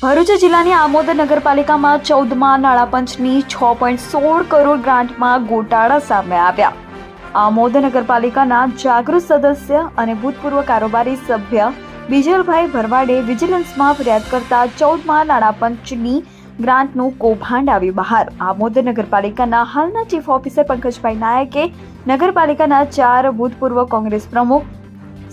ભરૂચ જિલ્લાની આમોદ નગરપાલિકામાં ચૌદમાં નાણાપંચની છ પોઈન્ટ સોળ કરોડ ગ્રાન્ટમાં ગોટાળા સામે આવ્યા. આમોદ નગરપાલિકાના જાગૃત સદસ્ય અને ભૂતપૂર્વ કારોબારી સભ્ય વિજયભાઈ ભરવાડે વિજિલન્સમાં ફરિયાદ કરતા ચૌદમાં નાણાપંચની ગ્રાન્ટનું કૌભાંડ આવ્યું બહાર. આમોદ નગરપાલિકાના હાલના ચીફ ઓફિસર પંકજભાઈ નાયકે નગરપાલિકાના ચાર ભૂતપૂર્વ કોંગ્રેસ પ્રમુખ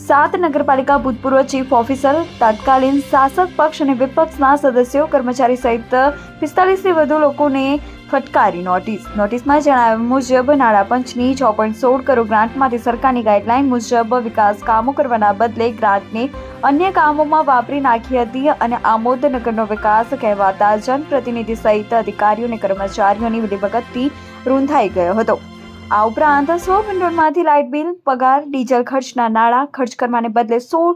સાત નગરપાલિકા ભૂતપૂર્વ ચીફ ઓફિસર, તત્કાલીન શાસક પક્ષ અને વિપક્ષના સદસ્યો, કર્મચારી સહિત પિસ્તાલીસથી વધુ લોકોને ફટકારી નોટિસ. નોટિસમાં જણાવ્યા મુજબ નાણાપંચની છ પોઈન્ટ સોળ કરોડ ગ્રાન્ટમાંથી સરકારની ગાઈડલાઈન મુજબ વિકાસ કામો કરવાના બદલે ગ્રાન્ટને અન્ય કામોમાં વાપરી નાખી હતી અને આમોદ નગરનો વિકાસ કહેવાતા જનપ્રતિનિધિ સહિત અધિકારીઓ અને કર્મચારીઓની મિલીભગતથી રૂંધાઈ ગયો હતો. આ ઉપરાંત સો ભંડોળમાંથી લાઇટ બિલ, પગાર, ડીઝલ ખર્ચના નાણાં ખર્ચ કરવાને બદલે સોળ,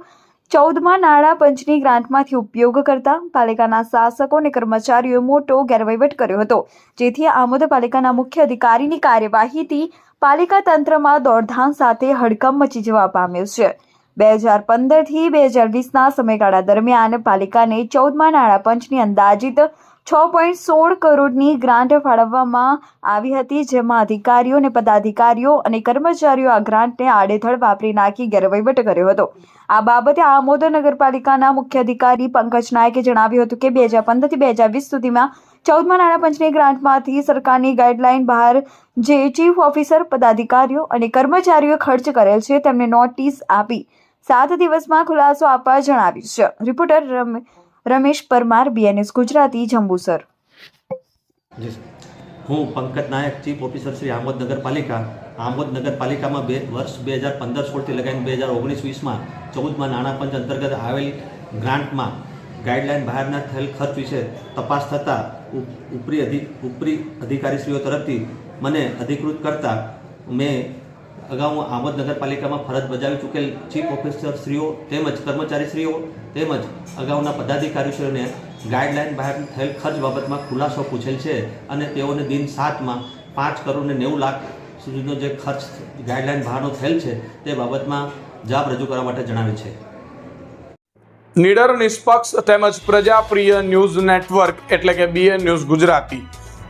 ચૌદમાં નાણાં પંચની ગ્રાન્ટમાંથી ઉપયોગ કરતા પાલિકાના શાસકો અને કર્મચારીઓએ મોટો ગેરવહીવટ કર્યો હતો. જેથી આ મુદ્દે પાલિકાના મુખ્ય અધિકારીની કાર્યવાહીથી પાલિકા તંત્રમાં દોડધામ સાથે હડકંપ મચી જવા પામ્યો છે. બે હજાર પંદરથી બે હજાર વીસના સમયગાળા દરમિયાન પાલિકાને ચૌદમાં નાણાં પંચની અંદાજિત છ પોઈન્ટ સોળ કરોડની ગ્રાન્ટ ફાળવવામાં આવી હતી, જેમાં અધિકારીઓ અને પદાધિકારીઓ અને કર્મચારીઓ આ ગ્રાન્ટને આડેધડ વાપરી નાખી ગેરવહીવટ કર્યો હતો. આ બાબતે આમોદર નગરપાલિકાના મુખ્ય અધિકારી પંકજ નાયકે જણાવ્યું હતું કે, બે હજાર પંદરથી બે હજાર વીસ સુધીમાં ચૌદમા નાણાપંચની ગ્રાન્ટમાંથી સરકારની ગાઈડલાઇન બહાર જે ચીફ ઓફિસર પદાધિકારીઓ અને કર્મચારીઓએ ખર્ચ કરેલ છે, તેમને નોટિસ આપી. સાત દિવસમાં ખુલાસો આપવા જણાવ્યું છે. Reporter Ramesh Parmar BNS Gujarati Jambusar. હું પંકજ નાયક, ચીફ ઓફિસર શ્રી આમોદ નગરપાલિકા, આમોદ નગરપાલિકામાં બે, વર્ષ બે હજાર પંદર સોળથી લગાવીને બે હજાર ઓગણીસ વીસમાં ચૌદમાં નાણાં પંચ અંતર્ગત આવેલ ગ્રાન્ટમાં ગાઈડલાઈન બહારના થયેલ ખર્ચ વિશે તપાસ થતાં ઉપ- ઉપરી અધિ, ઉપરી અધિકારીશ્રીઓ તરફથી મને અધિકૃત કરતાં મેં અગાઉ આમોદ નગરપાલિકામાં ફરજ બજાવી ચૂકેલ ચીફ ઓફિસરશ્રીઓ તેમજ કર્મચારીશ્રીઓ તેમજ અગાઉના પદાધિકારીશ્રીઓને ગાઈડલાઈન બહાર થયેલ ખર્ચ બાબતમાં ખુલાસો પૂછેલ છે અને તેઓને દિન સાતમાં પાંચ કરોડ ને નેવું લાખ સુધીનો જે ખર્ચ ગાઈડલાઈન બહારનો થયેલ છે તે બાબતમાં જવાબ રજૂ કરવા માટે જણાવે છે. નિડર નિષ્પક્ષ તેમજ પ્રજાપ્રિય ન્યૂઝ નેટવર્ક એટલે કે BN news Gujarati.